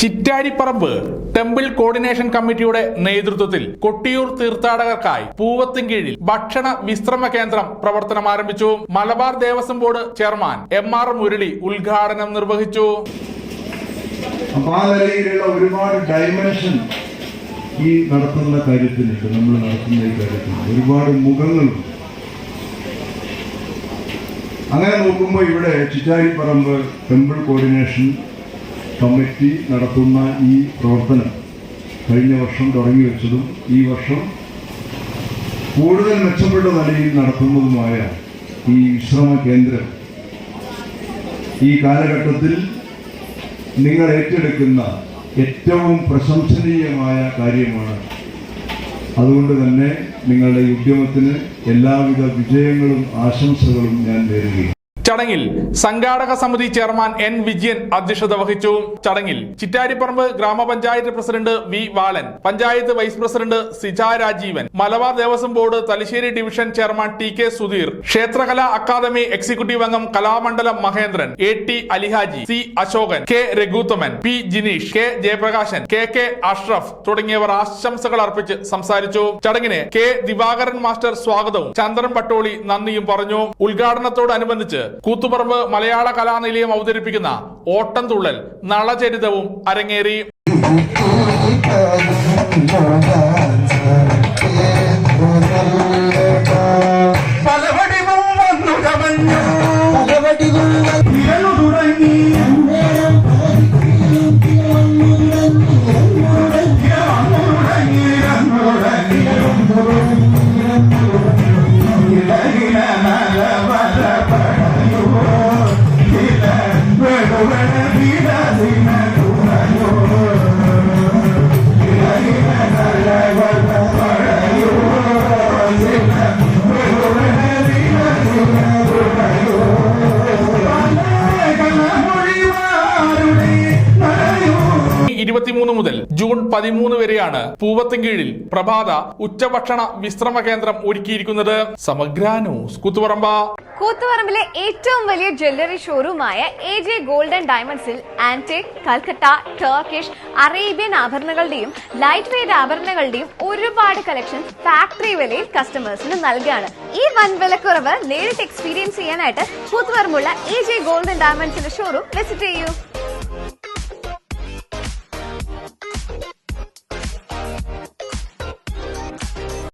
Chittariparamba temple coordination കമ്മിറ്റിയുടെ നേതൃത്വത്തിൽ കൊട്ടിയൂർ തീർത്ഥാടകർക്കായി പൂവത്തിൻകീഴിൽ ഭക്ഷണ വിശ്രമ കേന്ദ്രം പ്രവർത്തനം ആരംഭിച്ചു. Malabar Devaswom board chairman M R Murali ഉദ്ഘാടനം നിർവഹിച്ചു. ഒരുപാട് ഈ നടത്തുന്ന കാര്യത്തിനുണ്ട് നമ്മൾ നടത്തുന്ന ഈ കാര്യത്തിൽ ഒരുപാട് മുഖങ്ങളുണ്ട്. അങ്ങനെ നോക്കുമ്പോൾ ഇവിടെ ചിറ്റാരിപ്പറമ്പ് ടെമ്പിൾ കോർഡിനേഷൻ കമ്മിറ്റി നടത്തുന്ന ഈ പ്രവർത്തനം കഴിഞ്ഞ വർഷം തുടങ്ങി വെച്ചതും ഈ വർഷം കൂടുതൽ മെച്ചപ്പെട്ട നിലയിൽ നടത്തുന്നതുമായ ഈ വിശ്രമ കേന്ദ്രം ഈ കാലഘട്ടത്തിൽ നിങ്ങൾ ഏറ്റെടുക്കുന്ന ഏറ്റവും പ്രശംസനീയമായ കാര്യമാണ്. അതുകൊണ്ട് തന്നെ നിങ്ങളുടെ ഉദ്യമത്തിന് എല്ലാവിധ വിജയങ്ങളും ആശംസകളും ഞാൻ നേരുകയും ചടങ്ങിൽ സംഘാടക സമിതി ചെയർമാൻ എൻ വിജയൻ അധ്യക്ഷത വഹിച്ചു. ചടങ്ങിൽ ചിറ്റാരിപ്പറമ്പ് ഗ്രാമപഞ്ചായത്ത് president V Balan panchayat vice president Sija Rajeevan Malabar Devaswom board Thalassery division chairman T K Sudheer ക്ഷേത്രകലാ academy executive അംഗം Kalamandalam Mahendran A T Alihaji C Asokan K Raghuthaman P Jineesh K Jayaprakashan K K Ashraf തുടങ്ങിയവർ ആശംസകൾ അർപ്പിച്ച് സംസാരിച്ചു. ചടങ്ങിന് K Divakaran master സ്വാഗതവും ചന്ദ്രൻ പട്ടോളി നന്ദിയും പറഞ്ഞു. ഉദ്ഘാടനത്തോടനുബന്ധിച്ച് കൂത്തുപറമ്പ് മലയാള കലാനിലയം അവതരിപ്പിക്കുന്ന ഓട്ടം തുള്ളൽ നളചരിതവും അരങ്ങേറി. പലവടിവും വന്നു കമഞ്ഞു. ഇരന്നു ഇരുപത്തിമൂന്ന് മുതൽ ജൂൺ പതിമൂന്ന് വരെയാണ് പൂവത്തിൻകീഴിൽ പ്രഭാത ഉച്ചഭക്ഷണ വിശ്രമ കേന്ദ്രം ഒരുക്കിയിരിക്കുന്നത്. സമഗ്ര ന്യൂസ് കൂത്തുപറമ്പ. കൂത്തുപറമ്പിലെ ഏറ്റവും വലിയ ജ്വല്ലറി ഷോറൂമായ എ ജെ ഗോൾഡൻ ഡയമണ്ട്സിൽ ആന്റിക് കൽക്കട്ട ടർക്കിഷ് അറേബ്യൻ ആഭരണങ്ങളുടെയും ലൈറ്റ് വെയ്റ്റ് ആഭരണങ്ങളുടെയും ഒരുപാട് കളക്ഷൻസ് ഫാക്ടറി വിലയിൽ കസ്റ്റമേഴ്സിന് നൽകുകയാണ്. ഈ വൻ വിലക്കുറവ് നേരിട്ട് എക്സ്പീരിയൻസ് ചെയ്യാനായിട്ട് കൂത്തുപറമ്പുള്ള എ ജെ ഗോൾഡൻ ഡയമണ്ട്സിന്റെ ഷോറൂം വിസിറ്റ് ചെയ്യൂ.